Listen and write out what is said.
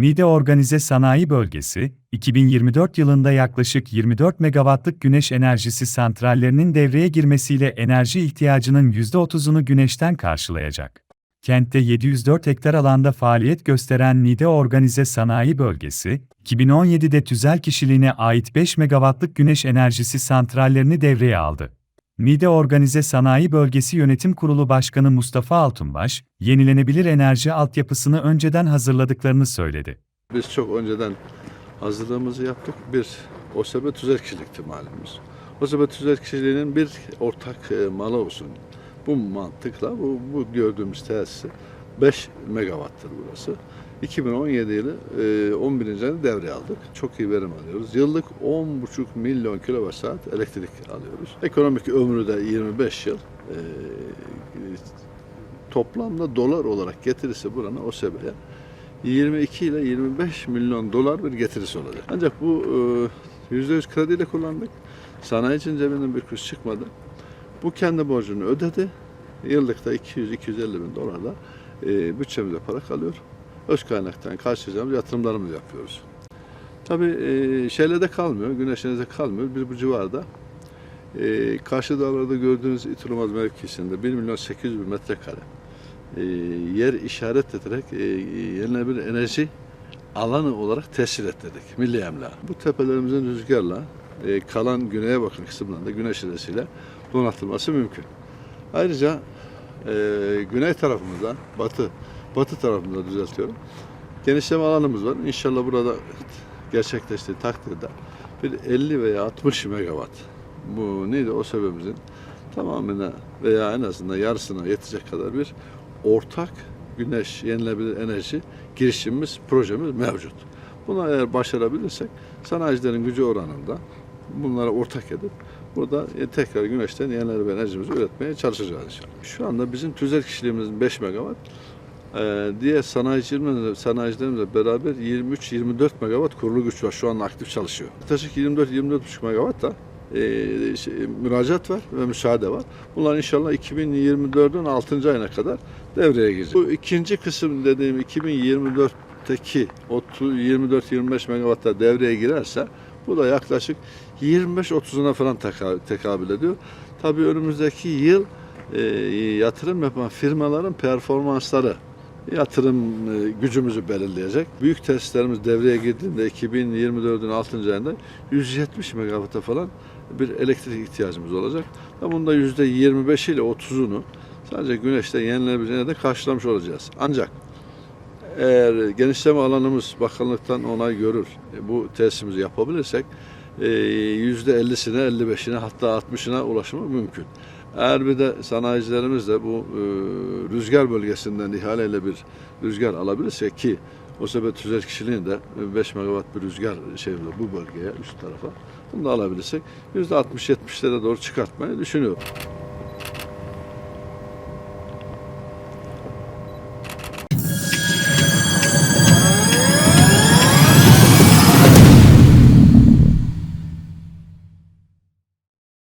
Niğde Organize Sanayi Bölgesi, 2024 yılında yaklaşık 24 megawattlık güneş enerjisi santrallerinin devreye girmesiyle enerji ihtiyacının %30'unu güneşten karşılayacak. Kentte 704 hektar alanda faaliyet gösteren Niğde Organize Sanayi Bölgesi, 2017'de tüzel kişiliğine ait 5 megawattlık güneş enerjisi santrallerini devreye aldı. Niğde Organize Sanayi Bölgesi Yönetim Kurulu Başkanı Mustafa Altunbaş, yenilenebilir enerji altyapısını önceden hazırladıklarını söyledi. Biz çok önceden hazırlığımızı yaptık. Bir OSB tüzel kişilikti malumuz. OSB tüzel kişiliğinin bir ortak e, malı olsun. Bu mantıkla bu, bu gördüğümüz tesis 5 megawattır burası. 2017 yılı e, 11. ayında devreye aldık. Çok iyi verim alıyoruz. Yıllık 10,5 milyon kilowatt saat elektrik alıyoruz. Ekonomik ömrü de 25 yıl. E, toplamda dolar olarak getirisi buranın OSB'ye 22 ile 25 milyon dolar bir getirisi olacak. Ancak bu e, %100 krediyle kullandık. Sanayicinin cebinden bir kuruş çıkmadı. Bu kendi borcunu ödedi. Yıllıkta 200-250 bin dolarla e, bütçemize para kalıyor. Öz kaynaktan karşılayacağımız yatırımlarımızı yapıyoruz. Tabii e, şeyle de kalmıyor, güneşinize kalmıyor. Biz bu civarda e, karşı dağlarda gördüğünüz İturumaz mevkisinde 1 milyon 800 bin metrekare e, yer işaret ederek e, yenilenebilir enerji alanı olarak tescil ettirdik. Milli emlak. Bu tepelerimizin rüzgarla e, kalan güneye bakın kısımlarında güneş enerjisiyle donatılması mümkün. Ayrıca e, güney tarafımızda, batı, batı tarafımızda düzeltiyorum. Genişleme alanımız var. İnşallah burada gerçekleştiği takdirde bir 50 veya 60 megawatt bu neydi o sebebimizin tamamına veya en azından yarısına yetecek kadar bir ortak güneş yenilebilir enerji girişimimiz, projemiz mevcut. Bunu eğer başarabilirsek sanayicilerin gücü oranında bunlara ortak edip burada e, tekrar güneşten yenilenebilir enerjimizi üretmeye çalışacağız inşallah. Şu anda bizim tüzel kişiliğimiz 5 megawatt. Ee, diğer sanayicilerimizle, sanayicilerimizle beraber 23-24 megawatt kurulu güç var. Şu anda aktif çalışıyor. Yaklaşık 24-24,5 megawatt da e, şey, müracaat var ve müsaade var. Bunlar inşallah 2024'ün 6. ayına kadar devreye girecek. Bu ikinci kısım dediğim 2024'teki 24-25 megawattlar devreye girerse bu da yaklaşık 25-30'una falan teka- tekabül ediyor. Tabii önümüzdeki yıl e, yatırım yapan firmaların performansları yatırım e, gücümüzü belirleyecek. Büyük testlerimiz devreye girdiğinde 2024'ün 6. ayında 170 megawatt'a falan bir elektrik ihtiyacımız olacak. Ve bunda %25 ile 30'unu sadece güneşte yenilenebilir enerjiden karşılamış olacağız. Ancak eğer genişleme alanımız bakanlıktan onay görür, e, bu tesisimizi yapabilirsek e, %50'sine, 55'ine hatta 60'ına ulaşımı mümkün. Eğer bir de sanayicilerimiz de bu e, rüzgar bölgesinden ihaleyle bir rüzgar alabilirse ki o sebep tüzel kişiliğin de 5 megawatt bir rüzgar şey bu bölgeye üst tarafa bunu da alabilirsek %60-70'lere doğru çıkartmayı düşünüyorum.